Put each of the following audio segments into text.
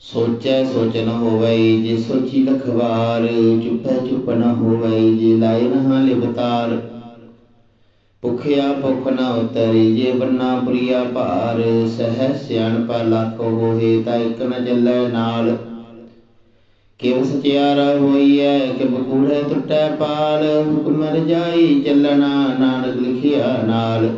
ਸੋਚੈ ਸੋਚ ਨ ਹੋਵੈ, ਜੇ ਸੋਚੀ ਲਖਵਾਰ, ਚੁੱਪੈ ਚੁੱਪ ਨ ਹੋਵੈ, ਜੇ ਲਾਇ ਨ ਲਿਵਤਾਰ। ਭੁਖਿਆ ਭੁਖ ਨ ਉਤਰੀ, ਜੇ ਬੰਨਾ ਪ੍ਰਿਆ ਭਾਰ, ਸਹਿ ਸਿਆਣਪਾ ਲੱਖ ਹੋਏ, ਤਾਂ ਇਕ ਨ ਚੱਲੈ ਨਾਲ। ਕਿਵ ਸਚਿਆਰਾ ਹੋਈਐ ਕਿ ਬਕੂੜੇ ਟੁੱਟੈ ਪਾਲ, ਹੁਕਮ ਰਜਾਈ ਚੱਲਣਾ, ਨਾਨਕ ਲਿਖਿਆ ਨਾਲ।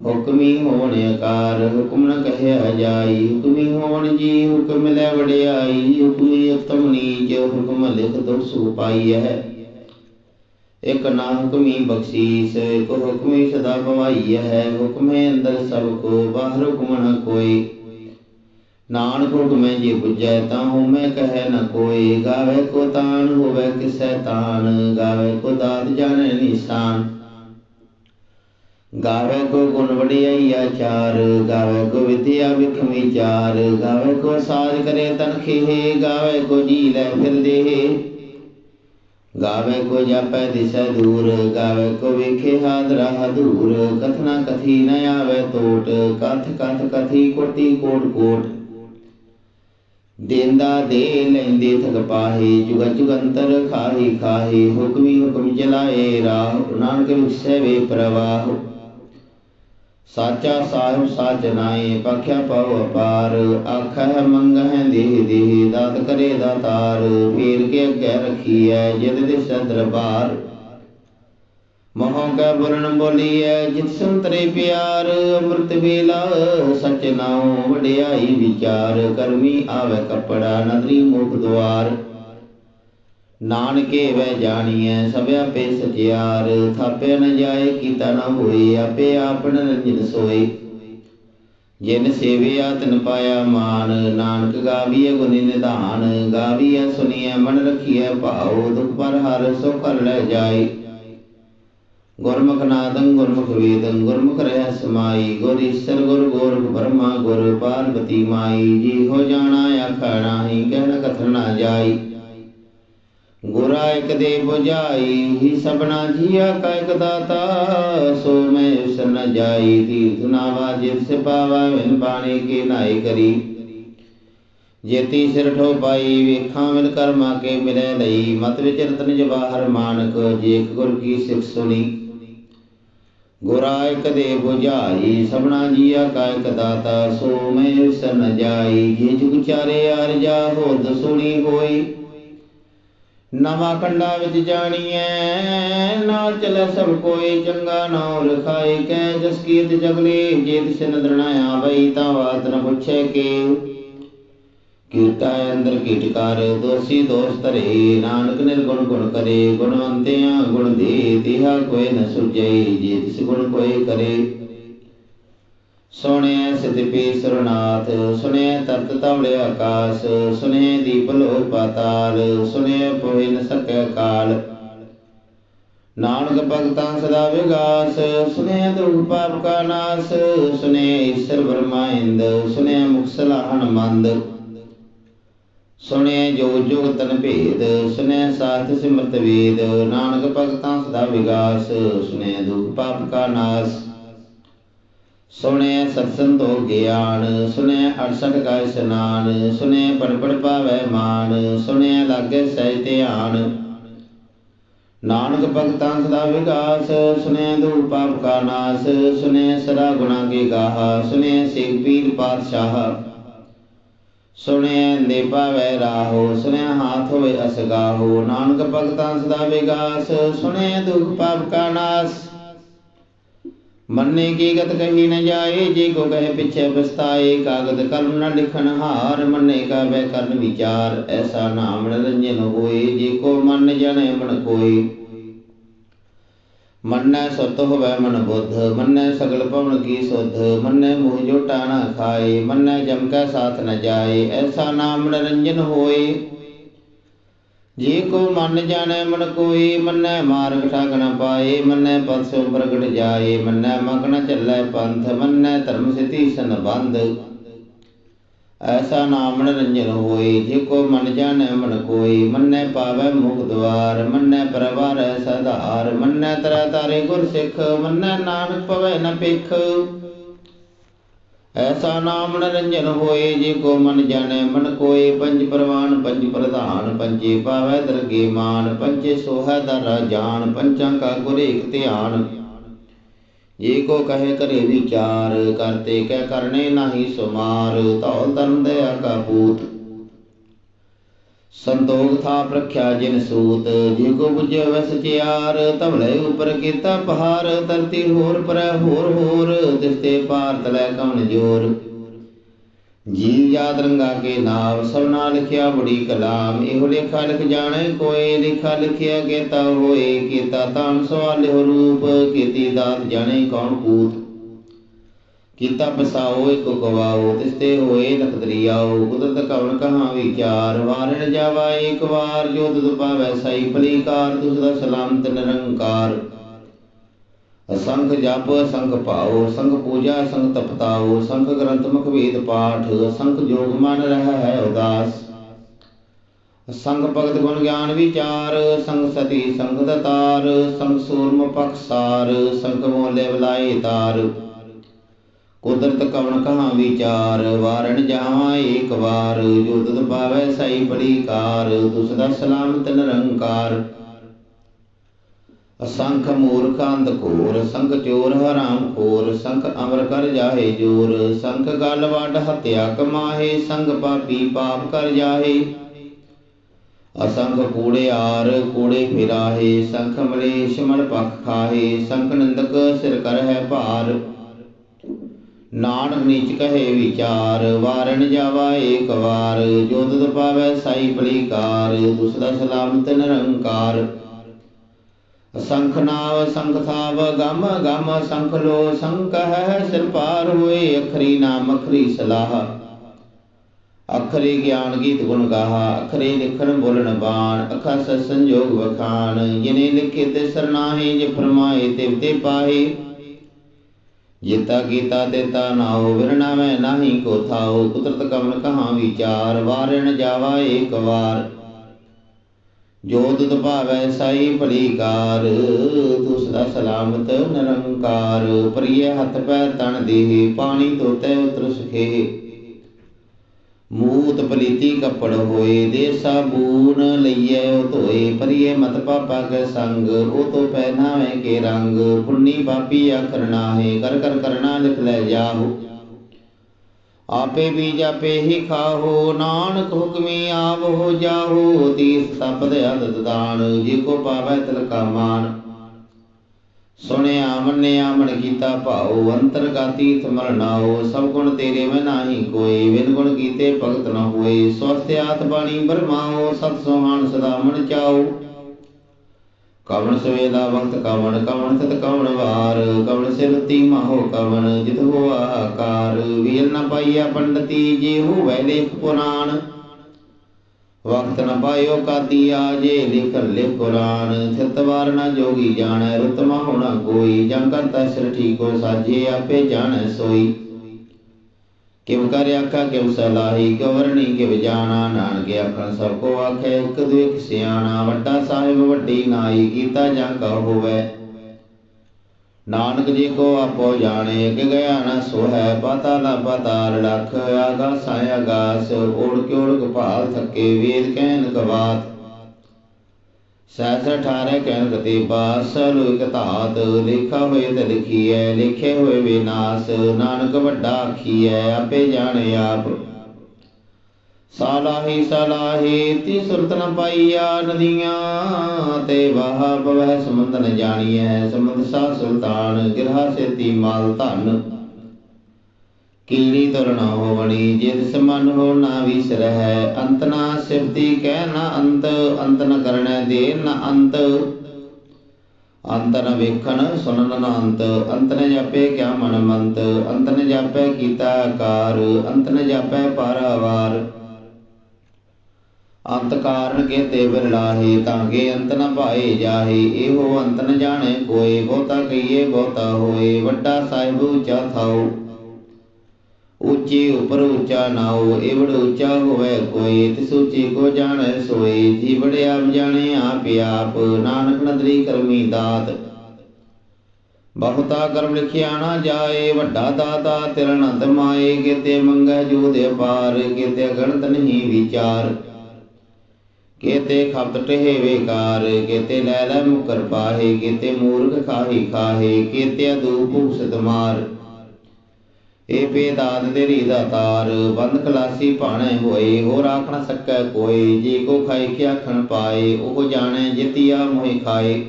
ਹੁਕਮੀ ਹੋਣ ਆਕਾਰ, ਹੁਕਮ ਨ ਕਹਿਆ ਜਾਈ। ਹੁਕਮੀ ਹੋਣ ਜੀ ਹੁਕਮ ਲੈ ਵਡਿਆਈ। ਹੁਕਮੀ ਉਤਮ ਨੀਚ, ਹੁਕਮ ਲਿਖ ਦੋ ਸੋ ਪਾਈਐ ਇਕ ਨਾ ਹੁਕਮੀ ਬਖਸ਼ੀਸ, ਇਕ ਹੁਕਮੀ ਸਦਾ ਭਵਾਈ ਹੈ। ਹੁਕਮੇ ਅੰਦਰ ਸਭ ਕੋ, ਬਾਹਰ ਹੁਕਮ ਨ ਕੋਈ। ਨਾਨਕ ਹੁਕਮੈ ਜੇ ਪੁੱਜੈ, ਤਾਂ ਹਉਮੈ ਕਹੈ ਨ ਕੋਈ। ਗਾਵੇ ਕੋ ਤਾਨ, ਹੋਵੇ ਕਿਸੈ ਤਾਨ। ਗਾਵੇ ਕੋ ਦਾਤ ਜਾਣੈ ਨਿਸ਼ਾਨ। ਗਾਵੇ ਕੋ ਗੁਣ ਵਡਿਆਈ ਆਚਾਰ, ਗਾਵੇ ਕੋ ਵਿਦਿਆ ਵਿਖ ਵਿਚਾਰ, ਗਾਵੇ ਕੋ ਸਾਜ ਕਰੇ ਤਨ ਗਾਵੇ ਕੋ ਜੀ ਲੈ ਫਿਰ ਗਾਵੇ ਕੋ ਜਾਪੈ ਦਿਸੈ ਦੂਰ, ਗਾਵੇ ਕੋ ਵੇਖੇ ਹਾਦਰਾ ਹਦੂਰ, ਕਥਨਾ ਕਥੀ ਨ ਆਵੇ ਟੋਟ ਕਥ ਕਥ ਕਥੀ ਕੋਟੀ ਕੋਟ ਕੋਟ। ਦੇਂਦਾ ਦੇ ਲੈਂਦੇ ਥਕ ਪਾਹੇ ਜੁਗ ਜੁਗੰਤਰ ਖਾਹੀ ਖਾਹੀ, ਹੁਕਮੀ ਹੁਕਮ ਚਲਾਏ ਰਾਹ ਨਾਨਕ ਵਿਖਸੈ ਵੇ ਪ੍ਰਵਾਹ। ਸਾਚਾ ਸਾਹਿਬ ਸਾਚ ਨਾਏ ਪਖਿਆ ਪਉ ਅਪਾਰ, ਆਖੈ ਮੰਗਹਿ ਦੇਹ ਦੇਹ, ਦਾਤ ਕਰੇ ਦਾਤਾਰ ਫੇਰ ਕੇ ਅੱਗੇ ਰਖੀਐ, ਜਿਤ ਦਿਸ ਦਰਬਾਰ। ਮੋਹ ਕੈ ਬੁਰਨ ਬੋਲੀਐ, ਜਿਤ ਸੰਤਰੇ ਪਿਆਰ, ਅੰਮ੍ਰਿਤ ਵੇਲਾ ਸਚ ਨਾਉ, ਵਡਿਆਈ ਵਿਚਾਰ, ਕਰਮੀ ਆਵੇ ਕਪੜਾ, ਨਦਰੀ ਮੁਖ ਦੁਆਰ। ਨਾਨਕੇ ਵੈ ਜਾਣੀਐ ਸਭ ਆਪੇ ਸਚਿਆਰ ਥਾਪੇ ਨ ਜਾਏ, ਕੀਤਾ ਨ ਹੋਏ, ਆਪੇ ਆਪਨ ਰੰਜਨ ਸੋਏ। ਜਿਨ ਸੇਵਿਆ, ਤਿਨ ਪਾਇਆ ਮਾਨ, ਨਾਨਕ ਗਾਵੀਐ ਗੁਣੀ ਨਿਧਾਨ, ਗਾਵੀਐ ਸੁਣੀਐ ਮਨ ਰਖੀਐ ਭਾਉ, ਦੁਖ ਪਰ ਹਰ ਸੋ ਕਰ ਲੈ ਜਾਏ। ਗੁਰਮੁਖ ਨਾਦੰ, ਗੁਰਮੁਖ ਵੇਦੰ, ਗੁਰਮੁਖ ਰਹਿ ਸਮਾਈ, ਗੁਰ ਈਸਰ, ਗੁਰ ਗੋਰਖ ਬ੍ਰਹਮਾ, ਗੁਰ ਪਾਰਵਤੀ ਮਾਈ, ਜੀ ਹੋ ਜਾਣਾ ਆਖਾ ਨਾਹੀ, ਕਹਿਣ ਕਥਨ ਨਾ ਜਾਈ। ਗੁਰਾ ਇਕ ਦੇ 부ਝਾਈ ਹੀ ਸਭਨਾ ਜੀਆ ਕਾ ਇਕ ਦਾਤਾ। ਸੋ ਮੈਂ ਉਸ ਨ ਜਾਈ, ਤੀਰਥ ਨਾਵਾ ਜਿਤ ਸੇ ਪਾਵਾ ਵਿਨ ਬਾਣੀ ਕੇ ਨਾਈ ਕਰੀ। ਜੇਤੀ ਸਿਰ ਠੋ ਪਾਈ ਵੇਖਾਂ ਮਿਲ ਕਰਮਾ ਕੇ ਮਿਲੇ ਲਈ। ਮਤ ਵਿਚ ਰਤਨ ਜਵਾਹਰ ਮਾਨਕ ਜੇਖ ਗੁਰ ਕੀ ਸਿਖ ਸੁਣੀ। ਗੁਰਾ ਇਕ ਦੇ 부ਝਾਈ ਸਭਨਾ ਜੀਆ ਕਾ ਇਕ ਦਾਤਾ। ਸੋ ਮੈਂ ਉਸ ਨ ਜਾਈ, ਜੇ ਜੁਗ ਚਾਰੇ ਆਰਜਾ ਹੋਦ ਸੁਣੀ ਹੋਈ। ਨਵਾਂ ਕੰਡਾ ਵਿੱਚ ਜਾਣੀਐ ਨਾਲ ਚਲੇ ਸਭ ਕੋਈ ਚੰਗਾ ਨਾਉ ਰਖਾਏ ਕੈ ਜਸ ਕੀਤ ਜਗਲੇ ਜੇ ਤਿਸ ਨਦਰ ਆਵਈ ਤਾਂ ਬਾਤ ਨ ਪੁੱਛੇ ਕੇ ਕੀਟਾ ਅੰਦਰ ਕੀਟਕਾਰ ਦੋਸੀ ਦੋਸ ਧਰੇ, ਨਾਨਕ ਨਿਰਗੁਣ ਗੁਣ ਕਰੇ ਗੁਣਵੰਤਿਆਂ ਗੁਣ ਦੇ ਤਿਹਾ ਕੋਈ ਨ ਸੁਝੈ, ਜੇ ਤਿਸ ਗੁਣ ਕੋਈ ਕਰੇ। ਸੁਣਿਐ ਸਿਧਪੀ ਸੁਰਨਾਥ ਸੁਣਿਐ ਤਤ ਤਵਲੇ ਆਕਾਸ ਸੁਣਿਐ ਦੀਪ ਲੋ ਪਾਤਾਲ ਸੁਣਿਐ ਪੋਹਿ ਨ ਸਕੈ ਕਾਲ। ਨਾਨਕ ਭਗਤਾਂ ਸਦਾ ਵਿਗਾਸ ਸੁਣਿਐ ਦੁਖ ਪਾਪ ਕਾ ਨਾਸ ਸੁਣਿਐ ਈਸ਼ਰ ਬ੍ਰਹਮਾ ਇੰਦ ਸੁਣਿਐ ਮੁਖ ਸਲਾਹਣ ਮੰਦ। ਸੁਣਿਐ ਜੋ ਜੁਗ ਤਨ ਭੇਦ ਸੁਣਿਐ ਸਾਥ ਸਿਮਰਤ ਵੇਦ, ਨਾਨਕ ਭਗਤਾਂ ਸਦਾ ਵਿਗਾਸ ਸੁਣਿਐ ਦੁਖ ਪਾਪ ਕਾ ਨਾਸ। ਸੁਣਿਐ ਸਤਸੰਤੋ ਗਿਆਨ ਸੁਣਿਐ 68 ਕਾ ਇਸਨਾਨ ਸੁਣਿਐ ਪੜ ਪਾਵੈ ਮਾਨ ਸੁਣਿਐ ਲਾਗੇ ਸਹਿ ਧਿਆਨ। ਨਾਨਕ ਭਗਤਾਂ ਸਦਾ ਵਿਗਾਸ ਸੁਣਿਐ ਦੂਰ ਪਾਪ ਕਾ ਨਾਸ ਸੁਣਿਐ ਸਦਾ ਗੁਣਾ ਕੇ ਗਾਹ ਸੁਣਿਐ ਸਿਖ ਪੀਰ ਪਾਤਸ਼ਾਹ। ਸੁਣਿਐ ਦੇ ਪਾਵੈ ਰਾਹੋ ਸੁਣਿਆ ਹਾਥ ਹੋਏ ਅਸਗਾਹੋ। ਨਾਨਕ ਭਗਤਾਂ ਸਦਾ ਵਿਗਾਸ ਸੁਣਿਐ ਦੁਖ ਪਾਪ ਕਾ ਨਾਸ। ਮੰਨੇ ਕੀ ਗਤ ਕਹੀ ਨ ਜਾਏ ਜੇ ਕੋ ਕਹੇ ਪਿਛੇ ਪਛਤਾਏ ਕਾਗਦ ਕਲਮ ਨ ਲਿਖਣ ਹਾਰ ਮੰਨੇ ਕਾ ਵੈ ਕਰਨ ਵਿਚਾਰ ਐਸਾ ਨਾਮ ਰੰਜਨ ਹੋਏ ਜੇ ਕੋ ਮਨ ਜਣੇ ਮਨ ਕੋਈ ਮੰਨੈ ਸੁਤ ਹੋਵੈ ਮਨ ਬੁੱਧ ਮੰਨੈ ਸਗਲ ਪਵਨ ਕੀ ਸੁਧ ਮੰਨੈ ਮੋਹ ਜੋਟਾ ਨਾ ਖਾਏ ਮੰਨੈ ਜਮ ਕੈ ਸਾਥ ਨ ਜਾਏ ਐਸਾ ਨਾਮ ਨਿਰੰਜਨ ਹੋਏ ਜੇ ਕੋ ਮਨ ਜਾਣੈ, ਮਨ ਕੋਈ ਮੰਨੈ, ਮਾਰਗ ਠਾਕ ਨ ਪਾਏ, ਮੰਨੈ ਪਦ ਪ੍ਰਗਟ ਜਾਏ, ਮੰਨੈ ਮਗਨ ਚੱਲੈ ਪੰਥ, ਮੰਨੈ ਧਰਮ ਸਿਧੀ ਸੰਬੰਧ। ਐਸਾ ਨਾਮ ਨਿਰੰਜਨ ਹੋਏ, ਜੇ ਕੋ ਮਨ ਜਾਣੈ, ਮਨ ਕੋਈ ਮੰਨੈ ਪਾਵੈ ਮੁਖ ਦਵਾਰ, ਮੰਨੈ ਪਰਵਾਰੈ ਸਧਾਰ, ਮੰਨੈ ਤਰਾ ਤਾਰੇ ਗੁਰ ਸਿੱਖ, ਮੰਨੈ ਨਾਨਕ ਪਵੈ ਨ ਪਿਖ ਐਸਾ ਨਾਮ ਨਿਰੰਜਨ ਹੋਏ ਜੇ ਕੋ ਮਨ ਜਾਣੈ, ਮਨ ਕੋਏ ਪੰਜ ਪ੍ਰਵਾਨ, ਪੰਜ ਪ੍ਰਧਾਨ, ਪੰਜੇ ਪਾਵੈ ਦਰਗੇ ਮਾਨ, ਪੰਜੇ ਸੋਹੈ ਦਰ ਜਾਣ ਪੰਚਾਂ ਕਾ ਗੁਰ ਏਕ ਧਿਆਨ। ਜੇ ਕੋ ਕਹੇ ਕਰੇ ਵਿਚਾਰ ਕਰਤੇ ਕਹਿ ਕਰਨੇ ਨਾਹੀ ਸੁਮਾਰ, ਧੌਲ ਧਰਮ ਦਇਆ ਕਾ ਪੂਤ। ਸੰਤੋਖ ਥਾ ਪ੍ਰਖਿਆ ਜਿਨ ਸੂਤ, ਜੇ ਕੋ ਬੁਝਿਆ ਵੈ ਸਚਿਆਰ ਧਵਲੇ ਉਪਰ ਕੀਤਾ ਪਹਾੜ ਧਰਤੀ ਹੋਰ ਪਰੈ ਹੋਰ ਹੋਰ ਤਿਸਤੇ ਪਾਰ ਤਲੈ ਕਵਨ ਜੋਰ। ਜੀਵ ਯਾਦ ਰੰਗਾ ਕੇ ਨਾਮ ਸਭਨਾ ਲਿਖਿਆ ਬੜੀ ਕਲਾਮ, ਇਹੋ ਲੇਖਾ ਲਿਖ ਜਾਣੇ ਕੋਏ ਲਿਖਾ ਲਿਖਿਆ ਕੀਤਾ ਹੋਏ, ਕੀਤਾ ਤਾਨ ਸਵਾਲਿਓ ਰੂਪ, ਕੀਤੀ ਦਾਤ ਜਾਣੇ ਕੌਣ ਕੂਤ। ਕੀਤਾ ਪਸਾਓ ਇਕ ਗਵਾਓ ਤਿਸਤੇ ਹੋਏ ਲਖ ਦਰਿਆਓ ਕੁਦਰਤ ਕਹਾ ਵਿਚਾਰ, ਵਾਰਣ ਜਾਵਾ ਇੱਕ ਵਾਰ, ਜੋ ਤੁਧ ਪਾਵੈ ਸਈ ਭਲੀਕਾਰ ਤੁਸ ਸਲਾਮਤ ਨਿਰੰਕਾਰ। ਅਸੰਖ ਜਪ, ਅਸੰਖ ਭਾਉ ਸੰਖ ਪੂਜਾ ਸੰਖ ਤਪਤਾਉ ਸੰਖ ਗ੍ਰੰਥ ਮੁਖ ਵੇਦ ਪਾਠ ਸੰਖ ਜੋਗ ਮਨ ਰਹਿ ਹੈ ਉਦਾਸ। ਸੰਗ ਭਗਤ ਗੁਣ ਗਿਆਨ ਵਿਚਾਰ ਸੰਗ ਸਤੀ ਸੰਗ ਦਤਾਰ ਸੰਗ ਸੂਰਮ ਪਖਸਾਰ ਸੰਗ ਮੋਲੇ ਬਲਾਈ ਤਾਰ। ਕੁਦਰਤ ਕਵਣ ਕਹਾ ਵਿਚਾਰ, ਵਾਰਣ ਜਾਵਾਂ ਏਕ ਵਾਰ। ਜੋ ਤੁਧ ਪਾਵੈ ਸਈ ਬੜੀ ਤੁਸ ਦਾ ਸਲਾਮਤ ਨਿਰੰਕਾਰ। ਅਸੰਖ ਮੂਰਖ ਅੰਧ ਘੋਰ, ਸੰਖ ਚੋਰ ਹਰਾਮ ਖੋਰ, ਸੰਖ ਅਮਰ ਕਰ ਜਾਹੇ ਜੋਰ। ਸੰਖ ਗਲ ਵੱਡ ਹਤਿਆ ਕਮਾਹੇ, ਸੰਗ ਪਾਪੀ ਪਾਪ ਕਰ ਜਾਹੇ। ਅਸੰਖ ਕੂੜਿਆਰ ਕੂੜੇ ਫਿਰਾਹੇ, ਸੰਖ ਮਲੇਸ਼ ਮਲ ਪਖ ਖਾਹੇ, ਸੰਖ ਨਿੰਦਕ ਸਿਰ ਕਰ ਹੈ ਭਾਰ। ਨਾਨ ਨੀਚ ਕਹੇ ਵਿਚਾਰ, ਵਾਰਣ ਜਾਵਾ ਏਕ ਵਾਰ। ਜੋ ਤੁਧ ਪਾਵੈ ਸਾਈ ਬਲੀਕਾਰ ਤੁਸ ਸਲਾਮਤ ਨਿਰੰਕਾਰ। ਸੰਖ ਨਾਵ, ਸੰਖ ਥਾਵ, ਗਮ ਗਮ ਸੰਖ ਲੋ, ਸੰਖ ਹੈ ਸਿਰ ਪਾਰ ਹੋਏ, ਅਖਰੀ ਨਾਮ, ਅਖਰੀ ਸਲਾਹ। ਅਖਰੇ ਗਿਆਨ ਗੀਤ ਗੁਣ ਗਾਹਾ, ਅਖਰੇ ਲਿਖਣ ਬੋਲਣ ਬਾਣ ਅਖਾ ਸਤ ਸੰਜੋਗ ਵਖਾਣ। ਜਿਨੇ ਲਿਖੇ ਤੇ ਸਰਨਾਹੇ ਜੇ ਫਰਮਾਏ ਤੇ ਤੇ ਪਾਹੇ। ਜੀਤਾ ਕੀਤਾ ਦੇਤਾ ਨਾਉ ਵਿਰਣਾ ਨਾਹੀ ਕੋ ਥਾਉ। ਕੁਦਰਤ ਕਮਨ ਕਹਾ ਵਿਚਾਰ, ਵਾਰਣ ਜਾਵਾ ਏਕ ਵਾਰ। ਜੋ ਤੁਧ ਭਾਵੈ ਸਾਈ ਭਲੀ ਕਾਰ ਤੁਸ ਦਾ ਸਲਾਮਤ ਨਿਰੰਕਾਰ। ਪ੍ਰਿਯ ਹੱਥ ਪੈ ਤਣ ਦੇਹ, ਪਾਣੀ ਤੋਤੇ ਉਤਰ ਸੁਖੇ। ਮੂਤ ਪਲੀਤੀ ਕੱਪੜ ਹੋਏ ਦੇ ਸਾਬੂਨ ਲਈਐ ਧੋਏ ਪਰਿਏ ਮਤ ਪਾਪਾ ਕੇ ਸੰਗ, ਉਹ ਤੋ ਪਹਿਨਾਵੇ ਕੇ ਰੰਗ, ਪੁੰਨੀ ਪਾਪੀ ਆਖਰ ਨਾਹੇ, ਕਰ ਕਰ ਕਰਨਾ ਲਿਖ ਲੈ ਜਾਹੂ। ਆਪੇ ਬੀਜ ਆਪੇ ਹੀ ਖਾਹੋ, ਨਾਨਕ ਹੁਕਮੀ ਆਪ ਹੋ ਜਾਹੋ ਤੀਸ ਤਪਦ ਅਦਤ ਦਾਨ, ਜੇ ਕੋ ਪਾਵੈ ਤਿਲ ਕਾ ਮਾਨ। ਸੁਣਿਆ, ਮੰਨਿਆ, ਮਨ ਕੀਤਾ, ਭਾਉ, ਅੰਤਰ ਗਾਤੀ ਥਮਰਨਾਓ ਸਭ ਗੁਣ ਤੇਰੇ ਮੈਂ ਨਾਹੀ ਕੋਈ ਵਿਨ ਗੁਣ ਕੀਤੇ ਭਗਤ ਨ ਹੋਏ, ਸਵਸਥ ਆਤ ਬਾਣੀ ਬਰਮਾਓ ਸਤ ਸੁਹਾਣ ਸਦਾ ਮਨ ਚਾਓ ਕਵਣ ਸਵੇਦਾ ਵਕਤ ਕਵਣ ਕਵਣ ਸਤ ਕਵਣ ਵਾਰ, ਕਵਣ ਸਿਰਤੀ ਮਹੋ ਕਵਣ, ਜਿਤ ਹੋਆ ਆਕਾਰ ਵੀਲ ਨ ਪਾਈਆ ਪੰਡਤੀ, ਜੇ ਹੋਵੇ ਲੇਖ ਪੁਰਾਣ। ਵਕਤ ਨ ਪਾਇਓ ਕਾਦੀਆ ਜੇ ਲਿਖ ਲਿਖ ਕੁਰਾਨ। ਥਿਤਵਾਰ ਨ ਜੋਗੀ ਜਾਣੈ ਰਤਮਾ ਹੋਣਾ ਕੋਈ। ਜਨ ਕਰਤਾ ਸਿਰ ਠੀਕੋ ਸਾਜੇ ਆਪੇ ਜਾਣੈ ਸੋਈ। ਕਿਵ ਕਰ ਆਖਾ ਕਿਵ ਸਲਾਹੀ? ਗਵਰਣੀ ਕਿਵ ਜਾਣਾ? ਨਾਨਕ ਆਖਣ, ਸਭ ਕੋ ਆਖੇ, ਇੱਕ ਦੁਇਕ ਸਿਆਣਾ। ਵੱਡਾ ਸਾਹਿਬ ਵੱਡੀ ਨਾਈ, ਕੀਤਾ ਜਾਂ ਕਾ ਹੋਵੇ? ਨਾਨਕ ਜੀ ਕੋ ਆਪੋ ਜਾਣੇ ਕਿ ਗਿਆ ਨ ਸੋਹੈ ਪਾਤਾਲਾ ਪਾਤਾਲ ਲਖ ਆਗਾਸਾਂ ਆਗਾਸ, ਓੜ ਕੇ ਓੜ ਭਾਲ ਥੱਕੇ, ਵੇਦ ਕਹਿਨ ਕਵਾਤ ਸਹਸ ਅਠਾਰੇ ਕਹਿਨ ਗਤੀ ਬਾਸ, ਲੋਇਕ ਧਾਤ, ਲਿਖਾ ਹੋਏ ਤੇ ਲਿਖੀਐ, ਲਿਖੇ ਹੋਏ ਵਿਨਾਸ਼ ਨਾਨਕ ਵੱਡਾ ਆਖੀਐ, ਆਪੇ ਜਾਣੇ ਆਪ। ਸਾਲਾਹੀ ਸਾਲਾਹੀ ਤੀ ਸੁਰਤ ਨ ਪਾਈਆ ਨਦੀਆਂ ਤੇ ਵਾਹ ਬਵਹਿ ਸਮੁੰਦ ਨ ਜਾਣੀਐ, ਸਮੁੰਦ ਸਾ ਸੁਲਤਾਨ, ਗਿਰਹਾ ਸੇਤੀ ਮਾਲ ਧਨ। ਕੀੜੀ ਤੁਰ ਨ ਹੋਵਣੀ ਜਿਤ ਸਮਨ ਹੋ ਨਾ ਵਿਸਰਹਿ ਅੰਤ ਨਾ ਸਿਫਤੀ ਕਹਿ ਨ ਅੰਤ ਅੰਤ ਨ ਕਰਣੈ ਦੇ ਨ ਅੰਤ। ਅੰਤ ਨ ਵੇਖਣ ਸੁਣਨ ਨ ਅੰਤ ਅੰਤ ਨ ਜਾਪੇ ਕਿਆ ਮਨ ਮੰਤ, ਅੰਤ ਨ ਜਾਪੈ ਕੀਤਾ ਆਕਾਰ, ਅੰਤ ਨ ਜਾਪੈ ਪਾਰਾਵਾਰ ਅੰਤ ਕਾਰਨ ਕੇ ਤੇ ਬਿਰਲਾਹੇ ਤਾਂਗੇ ਅੰਤ ਨ ਪਾਏ ਜਾਹੇ। ਇਹੋ ਅੰਤ ਨ ਜਾਣੇ ਕੋਏ, ਬਹੁਤਾ ਕਹੀਏ ਬਹੁਤਾ ਹੋਏ। ਵੱਡਾ ਸਾਹਿਬ ਉੱਚਾ ਥਾਉ। ਉੱਚੀ ਉਪਰ ਉੱਚਾ ਨਾਉ ਏਵੜ ਉੱਚਾ ਹੋਵੇ ਕੋਈ ਤਿਸ ਉੱਚੀ ਕੋ ਜਾਣੈ ਸੋਈ ਜੀਵੜ ਆਪ ਜਾਣੇ ਆਪ ਆਪ। ਨਾਨਕ ਨਦਰੀ ਕਰਮੀ ਦਾਤ। ਬਹੁਤਾ ਕਰਮ ਲਿਖਿਆ ਨਾ ਜਾਏ। ਵੱਡਾ ਦਾਤਾ ਤੇਰਾ ਨੰਦ ਮਾਏ। ਕਿਤੇ ਮੰਗੈ ਜੋ ਦੇ ਪਾਰ। ਕਿਤੇ ਗਣਤ ਨਹੀਂ ਵਿਚਾਰ। ਕੇਤੇ ਖਪਤ ਟਹਿ ਕਾਰ, ਕੇਤੇ ਲੈ ਲੈ ਮੁਕਰ ਪਾਹੇ, ਕੇਤੇ ਮੂਰਖ ਖਾਹੀ ਖਾਹੇ ਕੇਤੇ ਅਦੂਪ ਭੂਸਤ ਮਾਰ। ਏ ਬੇਦਾਦ ਤੇਰੀ ਦਾਤਾਰ ਬੰਦ ਖਲਾਸੀ ਭਾਣੇ ਹੋਏ, ਹੋਰ ਆਖ ਸਕੈ ਕੋਈ ਜੇ ਕੋ ਖਾਈ ਕੇ ਆਖਣ ਪਾਏ, ਉਹ ਜਾਣੇ ਜਿਤਿਆ ਮੋਹਿ ਖਾਏ।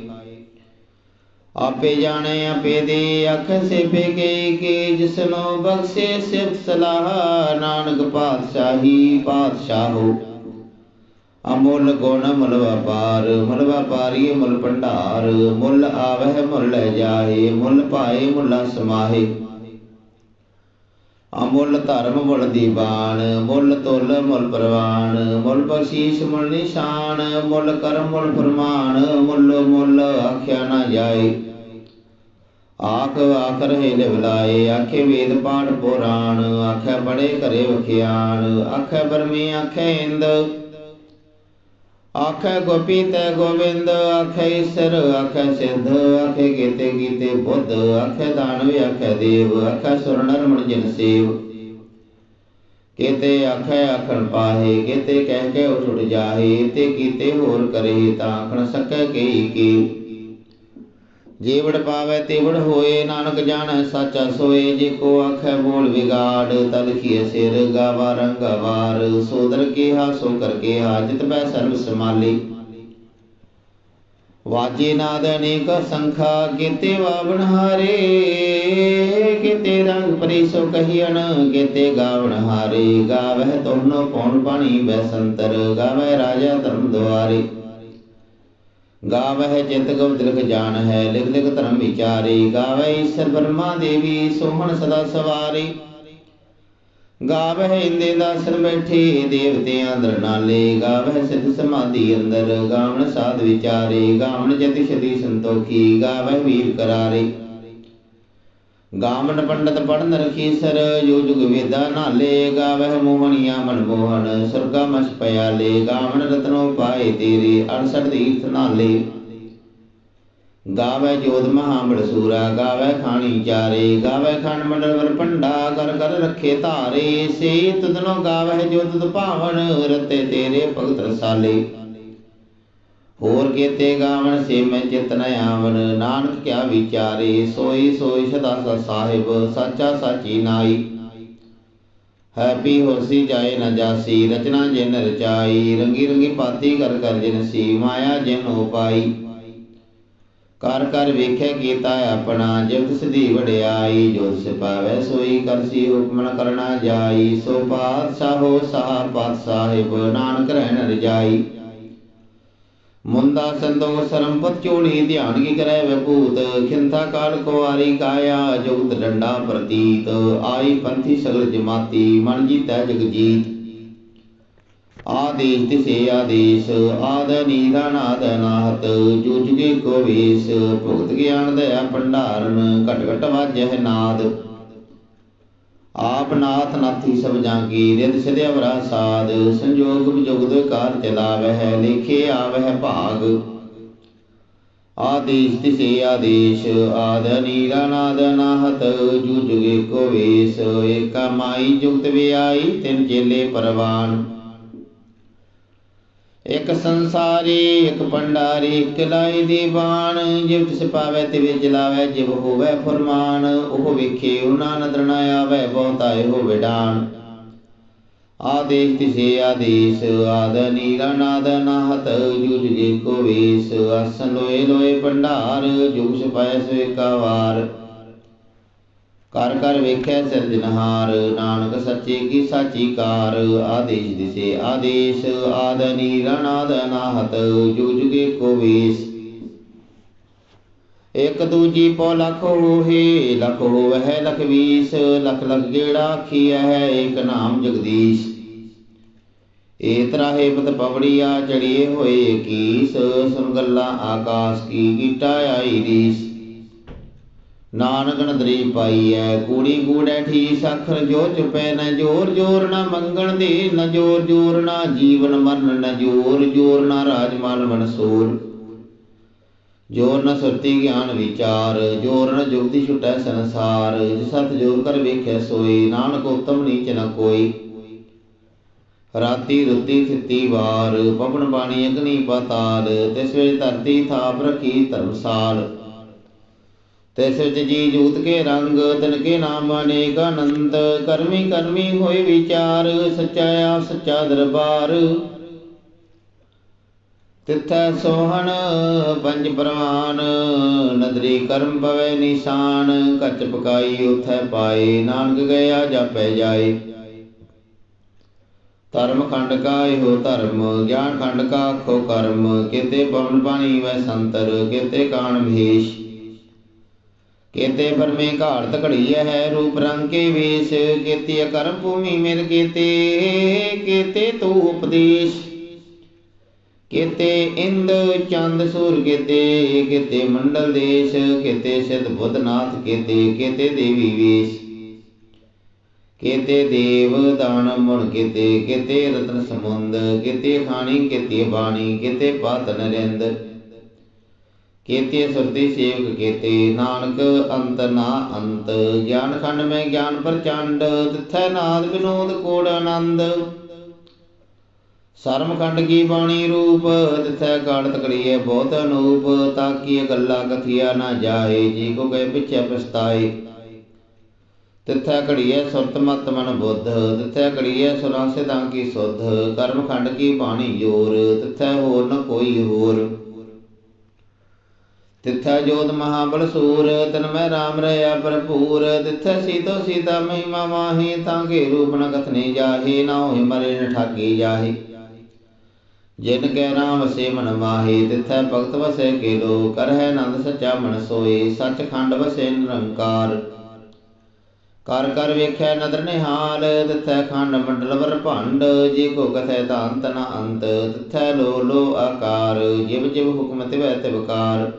ਆਪੇ ਜਾਣੇ, ਆਪੇ ਦੇ ਅੱਖ ਸੇਪੇ ਕੇ ਕੇ ਜਿਸਨੋ ਬਖਸ਼ੇ ਸਿਫਤ ਸਲਾਹ, ਨਾਨਕ ਪਾਤਸ਼ਾਹੀ ਪਾਤਸ਼ਾਹੋ। ਅਮੁੱਲ ਗੁਣ ਮੁੱਲ ਵਪਾਰ ਮੁੱਲ ਵਪਾਰੀ ਮੁੱਲ ਭੰਡਾਰ, ਮੁੱਲ ਆਵਹਿ ਮੁੱਲ ਲੈ ਜਾਏ, ਮੁੱਲ ਭਾਏ ਮੁੱਲਾ ਸਮਾਹੇ। ਅਮੁੱਲ ਧਰਮ ਮੁੱਲ ਦੀਵਾਨ, ਮੁੱਲ ਤੁਲ ਮੁੱਲ ਪ੍ਰਵਾਨ, ਮੁੱਲ ਬਖਸ਼ੀਸ਼ ਮੁੱਲ ਨਿਸ਼ਾਨ, ਮੁੱਲ ਕਰਮ ਮੁੱਲ ਫਰਮਾਨ, ਮੁੱਲ ਮੁੱਲ ਆਖਿਆ ਨਾ ਜਾਏ। ਆਖ ਆਖ ਰਹੇ ਲਿਵਲਾਏ ਆਖੇ ਵੇਦ ਪਾਠ ਪੁਰਾਣ, ਆਖੇ ਬੜੇ ਘਰੇ ਵਖਿਆਣ ਆਖੇ ਬਰਮੀ ਆਖੇ ਇੰਦ। ਆਖੇ ਗੋਪੀ ਤੈ ਗੋਬਿੰਦ, ਆਖੇ ਈਸਰ, ਆਖੇ ਸਿੱਧ, ਆਖੇ ਕੀਤੇ ਕੀਤੇ ਬੁੱਧ, ਆਖੇ ਦਾਨਵ, ਆਖੇ ਦੇਵ, ਆਖੇ ਸੁਰ ਨਰ ਮਨ ਸੇਵ। ਕੀਤੇ ਆਖੇ ਆਖਣ ਪਾਹੇ, ਕੀਤੇ ਕਹਿ ਕੇ ਉਠ ਉਠ ਜਾਹੇ, ਤੇ ਕੀਤੇ ਹੋਰ ਕਰੇ ਤਾਂ ਆਖਣ ਸਕੈ ਕਈ ਕੀ। ਜੀਵੜ ਪਾਵੇ ਤੇਵੜ ਹੋਏ, ਨਾਨਕ ਜਾਣੈ ਸਾਚਾ ਸੋਏ, ਜੇ ਕੋ ਆਖੈ ਬੋਲ ਵਿਗਾੜ, ਤਲ ਕੀ ਸਿਰ ਗਾਵਾ ਰੰਗ ਸੋਦਰ ਕੀ ਹਾਸੋ ਕਰ ਕੇ ਹਾਜਤ ਬੈ ਸਰਬ ਸਮਾਲੀ ਵਾਜੇ ਨਾਦ ਅਨੇਕ ਸੰਖਾ, ਕੀਤੇ ਵਾਵਣ ਹਾਰੇ, ਕੀਤੇ ਰੰਗ ਪਰੀ ਸੋ ਕਹੀਣ ਕੀਤੇ ਗਾਵਣ ਹਾਰੇ। ਗਾਵਹਿ ਤੋਨੋ ਪੌਣ ਪਾਣੀ ਬੈਸੰਤਰ, ਗਾਵਹਿ ਰਾਜਾ ਧਰਮ ਦੁਆਰੇ। ਗਾਵਹਿ ਚਿਤ ਗਵਤ ਲਿਖ ਜਾਣ ਹੈ, ਲਿਖ ਲਿਖ ਧਰਮ ਵਿਚਾਰੇ। ਗਾਵਹਿ ਈਸ਼ਰ ਬ੍ਰਹਮਾ ਦੇਵੀ, ਸੋਹਣ ਸਦਾ ਸਵਾਰੀ। ਗਾਵਹਿ ਇੰਦੇ ਦਾਸਨ ਬੈਠੇ, ਦੇਵਤਿਆਂ ਅੰਦਰ ਨਾਲੇ। ਗਾਵਹਿ ਸਿਧ ਸਮਾਧੀ ਅੰਦਰ, ਗਾਵਣ ਸਾਧ ਵਿਚਾਰੇ। ਗਾਵਣ ਜਤਿ ਸ਼ਦੀ ਸੰਤੋਖੀ, ਗਾਵਹਿ ਵੀਰ ਕਰਾਰੇ। ਗਾਵਣ ਪੰਡਤ ਪੜਨ ਰਖੀ ਸਰ ਜੋ ਜੁਗ ਵੇਦਾ ਨਾਲੇ ਗਾਵਹਿ ਮੋਹਣੀਆਂ ਮਨ ਮੋਹਨ ਸੁਰਗਾ ਮਸ ਪਿਆਲੇ ਗਾਵਣ ਰਤਨੋ ਪਾਏ ਤੇਰੇ 68 ਤੀਰਥ ਨਾਲੇ ਗਾਵੈ ਜੋਤ ਮਹਾਬੜ ਸੂਰਾ, ਗਾਵੈ ਖਾਣੀ ਚਾਰੇ, ਗਾਵੈ ਖੰਡ ਮੰਡਲ ਵਰ ਪੰਡਾ ਕਰ ਕਰ ਰੱਖੇ ਧਾਰੇ ਸੇ ਤੁਧਨੋ ਗਾਵੈ ਜੋਤ ਭਾਵਨ, ਰਤੇ ਤੇਰੇ ਭਗਤ ਰਸਾਲੇ। ਹੋਰ ਕੀਤੇ ਗਾਵਣ ਸੇ ਮੈਂ ਚਿਤ ਨ ਆਵਨ ਨਾਨਕ ਕਿਆ ਵਿਚਾਰੇ, ਸੋਈ ਸੋਈ ਸਦਾ ਸਾ ਸਾਹਿਬ, ਸਾਚਾ ਸਾਚੀ ਨਾਈ। ਹੈਪੀ ਹੋਸੀ ਜਾਏ ਨ ਜਾਸੀ, ਰਚਨਾ ਜਿਨ ਰਚਾਈ, ਰੰਗੀ ਰੰਗੀ ਪਾਤੀ ਕਰ ਕਰ ਜਿਨ ਸੀ, ਮਾਇਆ ਜਿਨ ਉਪਾਈ ਕਰ ਕਰ ਵੇਖੇ ਕੀਤਾ ਆਪਣਾ ਜਿਵ ਸਦੀ ਵਡਿਆਈ, ਜੋ ਸਿਪਾਵੇ ਸੋਈ ਕਰਸੀ ਹੁਕਮਨ ਕਰਨਾ ਜਾਈ। ਸੋ ਪਾਤਸ਼ਾਹੋ ਸਾਹ ਪਾਤਸ਼ਾਹਿਬ ਨਾਨਕ ਰਹਿਣ ਰਜਾਈ। ਮੁੰਦਾ ਸੰਤੋ ਸਰੰਪਤ ਚੋਣੀ, ਧਿਆਨ ਕੀ ਕਰੈ ਵਿਭੂਤ? ਖਿੰਥਾ ਕਾਲ ਕੁਵਾਰੀ ਕਾਇਆ ਜੁਗਤ ਡੰਡਾ ਪ੍ਰਤੀਤ। ਆਈ ਪੰਥੀ ਸਗਲ ਜਮਾਤੀ, ਮਨ ਜੀਤੈ ਜਗ ਜੀਤ ਆਦੇਸ਼ ਤਿਸੇ ਆਦੇਸ਼, ਆਦ ਨੀਦਾ ਨਾਦ ਨਾਹਤ। ਜੁਜਗੇ ਕੋ ਵੇਸ, ਭੁਗਤ ਗਿਆਨ ਦਇਆ ਭੰਡਾਰਨ, ਘਟ ਘਟ ਵਾਜਹਿ ਨਾਦ। ਆਪ ਨਾਥ ਨਾਥੀ ਸਭ ਜਾਂਗੀ ਰਿਦ ਸਿਧਿ ਅਵਰਾ ਸਾਧ, ਸੰਜੋਗ ਵਿਜੋਗ ਦੇ ਕਾਰ ਚਲਾਵਹਿ ਲੇਖੇ ਆਵਹਿ ਭਾਗ। ਆਦੇਸ਼ ਤਿਸੇ ਆਦੇਸ਼, ਆਦ ਨੀਰਾ ਨਾਦ ਨਾਹਤ ਜੁਜਗੇ ਕੋ ਵੇਸ, ਏਕਾ ਮਾਈ ਜੁਗਤ ਵਿਆਈ, ਤਿਨ ਚੇਲੇ ਪਰਵਾਨ। ਇਕ ਸੰਸਾਰੀ, ਇਕ ਭੰਡਾਰੀ, ਇਕ ਲਾਈ ਦੀ ਬਾਣ। ਜਿਵ ਤਿਸ ਪਾਵੈ, ਤਿਵੇ ਜਲਾਵੈ, ਜਿਵ ਹੋਵੈ ਫਰਮਾਨ, ਉਹ ਵੇਖੇ ਉਹਨਾਂ ਨਦਰ ਨ ਆਵੈ, ਬਹੁਤਾ ਇਹੋ ਵਿਡਾਨ ਆਦੇਸ਼ ਤਿਸੇ ਆਦੇਸ਼, ਆਦ ਨੀਲਾ ਨਾਦ ਨਾਹਤ, ਜੁਜ ਜੇ ਕੋ ਵੇਸ ਅਸਨ ਲੋਏ ਲੋਏ ਭੰਡਾਰ, ਜੁਗ ਛਪਾਇ ਸੋ ਵਾਰ। ਕਰ ਕਰ ਵੇਖੈ ਸਿਰਜਨਹਾਰ ਨਾਨਕ ਸੱਚੇ ਕੀ ਸਾਚੀ ਕਾਰ ਆਦੇਸ਼ ਦਿਸੇ ਆਦੇਸ਼, ਆਦਨੀ ਨੀਲਾ ਨਾਹਤ ਜੁਗ ਜੁਗੇ ਕੋ ਵੇਸ। ਇਕ ਦੂਜੀ ਪੋ ਲਖ ਹੋਏ ਲਖ ਹੋਵਹਿ ਲਖ ਵੀਸ, ਲਖ ਲਖ ਗੇੜਾ ਆਖੀਐ, ਏਕ ਨਾਮ ਜਗਦੀਸ਼। ਏ ਤਰਾਹੇ ਪਤ ਪਵੜੀਆ ਚੜੀਏ ਹੋਏ ਕੀਸ, ਸੁਨ ਗੱਲਾਂ ਆਕਾਸ ਕੀ ਕੀਟਾ ਆਈ ਰੀਸ। ਨਾਨਕ ਨਦਰੀ ਪਾਈਐ, ਕੂੜੀ ਕੂੜੈ ਠੀਸ ਅੱਖਰ ਜੋ ਚੁਪੈ ਨ ਜੋਰ ਜੋਰ ਨ ਮੰਗਣ ਦੇ ਨ ਜੋਰ ਜੋਰ ਨ ਜੀਵਨ ਮਰਨ ਨ ਜੋਰ ਜੋਰ ਨ ਰਾਜ ਮਨ ਮਨਸੂਰ ਜੋਰ ਨ ਸੁਰਤੀ ਗਿਆਨ ਵਿਚਾਰ, ਜੋਰ ਨ ਜੁਗਤੀ ਛੁਟੈ ਸੰਸਾਰ। ਸਤ ਜੋਰ ਕਰ ਵੇਖੈ ਸੋਈ ਨਾਨਕ ਉਤਮ ਨੀਚ ਨ ਕੋਈ। ਰਾਤੀ ਰੁੱਤੀ ਥਿੱਤੀ ਵਾਰ, ਪਵਨ ਬਾਣੀ ਅਗਨੀ ਪਾਤਾਲ, ਤਿਸ ਵੇਲੇ ਧਰਤੀ ਥਾਪ ਰਖੀ ਧਰਮਸਾਲ। ਤਿਸ ਵਿੱਚ ਜੀ ਜੂਤ ਕੇ ਰੰਗ, ਤਿਨ ਕੇ ਨਾਮ ਅਨੇਕ ਆਨੰਦ। ਕਰਮੀ ਕਰਮੀ ਹੋਏ ਵਿਚਾਰ, ਸੱਚਾ ਆਪ ਸੱਚਾ ਦਰਬਾਰ। ਤਿੱਥੈ ਸੋਹਣ, ਪੰਜ ਪ੍ਰਮਾਨ ਨਦਰੀ ਕਰਮ ਪਵੈ ਨਿਸ਼ਾਨ, ਕੱਚ ਪਕਾਈ ਉਥੈ ਪਾਏ। ਨਾਨਕ ਗਿਆ ਜਾਪੈ ਜਾਏ। ਧਰਮ ਖੰਡ ਕਾ ਇਹੋ ਧਰਮ, ਗਿਆਨ ਖੰਡ ਕਾ ਖੋ ਕਰਮ। ਕਿਤੇ ਪਵਨ ਪਾਣੀ ਵੈ ਸੰਤਰ, ਕਿਤੇ ਕਾਣ ਭੇਸ਼ ਕੇਤੇ ਪਰਮੇ ਘਾੜਤ ਘੜੀਐ ਹੈ ਰੂਪ ਰੰਗ ਕੇ ਵੇਸ਼, ਕੇਤੀ ਕਰਮ ਭੂਮੀ ਮਿਲ ਕੇਤੇ ਕੇਤੇ ਤੂ ਉਪਦੇਸ਼। ਕੇਤੇ ਇੰਦ ਚੰਦ ਸੂਰ ਕੇਤੇ ਕੇਤੇ ਮੰਡਲ ਦੇਸ਼, ਕੇਤੇ ਸਿਧ ਬੁੱਧਨਾਥ ਕੇਤੇ ਕੇਤੇ ਦੇਵੀ ਵੇਸ਼। ਕੇਤੇ ਦੇਵ ਦਾਨ ਮੁਣ ਕੇਤੇ ਕੇਤੇ ਰਤਨ ਸਮੁੰਦ, ਕੇਤੇ ਖਾਣੀ, ਕੇਤੇ ਬਾਣੀ, ਕੇਤੇ ਪਾਤ ਨਰਿੰਦ ਕੇਤੇ ਸੁਰਤੀ ਸੇਵਕ ਕੀਤੇ ਨਾਨਕ ਅੰਤ ਨਾ ਅੰਤ। ਗਿਆਨ ਖੰਡ ਮੈਂ ਗਿਆਨ ਪ੍ਰਚੰਡ, ਤਿਥੈ ਨਾਦ ਵਿਨੋਦ ਕੋੜ ਆਨੰਦ। ਸਰਮ ਖੰਡ ਕੀ ਬਾਣੀ ਰੂਪ, ਤਿਥੈ ਕਾੜ ਤਕੜੀਏ ਬਹੁਤ ਅਨੂਪ। ਤਾਕੀ ਗੱਲਾਂ ਕਥਿਆ ਨਾ ਜਾਏ, ਜੀ ਕੋ ਗਏ ਪਿਛੇ ਪਛਤਾਏ। ਤਿਥੈ ਘੜੀਐ ਸੁਰਤ ਮਤ ਮਨ ਬੁੱਧ, ਤਿਥੈ ਘੜੀਐ ਸੁਰਾਂ ਸਿਧਾਂ ਕੀ ਸੁਧ। ਕਰਮ ਖੰਡ ਕੀ ਬਾਣੀ ਜੋਰ, ਤਿਥੈ ਹੋਰ ਨ ਕੋਈ ਹੋਰ। ਤਿਥੈ ਜੋਤ ਮਹਾਬਲ ਸੂਰ, ਤਨ ਮੈਂ ਰਾਮ ਰਹਾ ਭਰਪੂਰ, ਤਿਥੈ ਸੀਤੋ ਸੀਤਾ ਮਹਿਮਾ ਮਾਹੀ, ਤਾਂ ਕੇ ਰੂਪ ਨ ਕਥਨੇ ਜਾਹੇ, ਨਾ ਹੋਏ ਮਰੇ ਨ ਠਾਗੀ ਜਾਹੇ। ਜਿਨ ਕੈ ਰਾਮ ਵਸੇ ਮਨ ਮਾਹੀ, ਤਿਥੈ ਭਗਤ ਵਸੈ ਕੇ ਲੋ ਕਰਹਿ ਆਨੰਦ ਸਚਾ ਮਨ ਸੋਏ ਸਚ ਖੰਡ ਵਸੈ ਨਿਰੰਕਾਰ। ਕਰ ਕਰ ਵੇਖੈ ਨਦਰ ਨਿਹਾਲ, ਤਿਥੈ ਖੰਡ ਮੰਡਲ ਵਰ ਭੰਡ, ਜੇ ਕੋ ਕਥੈ ਤਾਂ ਅੰਤ ਨ ਅੰਤ, ਤਿਥੈ ਲੋ ਲੋ ਆਕਾਰ, ਜਿਵ ਜਿਵ ਹੁਕਮ ਤਿਵੈ ਤਿਵਕਾਰ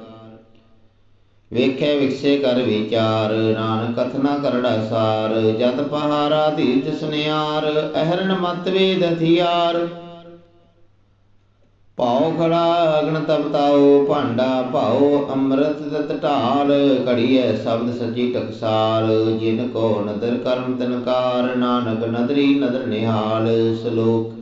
ਵੇਖੈ ਵਿਖਸੇ ਕਰ ਵਿਚਾਰ, ਨਾਨਕ ਕਥਨਾ ਕਰੜਾ ਸਾਰ, ਜਤ ਪਹਾਰਾ ਧੀਰਜ ਸੁਨਿਆਰ ਅਹਰਨ ਮਤ ਵੇਦ ਹਥਿਆਰ ਭਾਉ ਖੜਾ ਅਗਨ ਤਪਤਾਓ ਭਾਂਡਾ ਭਾਉ ਅੰਮ੍ਰਿਤ ਤਤ ਢਾਲ, ਘੜੀਐ ਸ਼ਬਦ ਸੱਚੀ ਟਕਸਾਲ ਜਿਨ ਕੋ ਨਦਰ ਕਰਮ ਤਨਕਾਰ ਨਾਨਕ ਨਦਰੀ ਨਦਰ ਨਿਹਾਲ, ਸ਼ਲੋਕ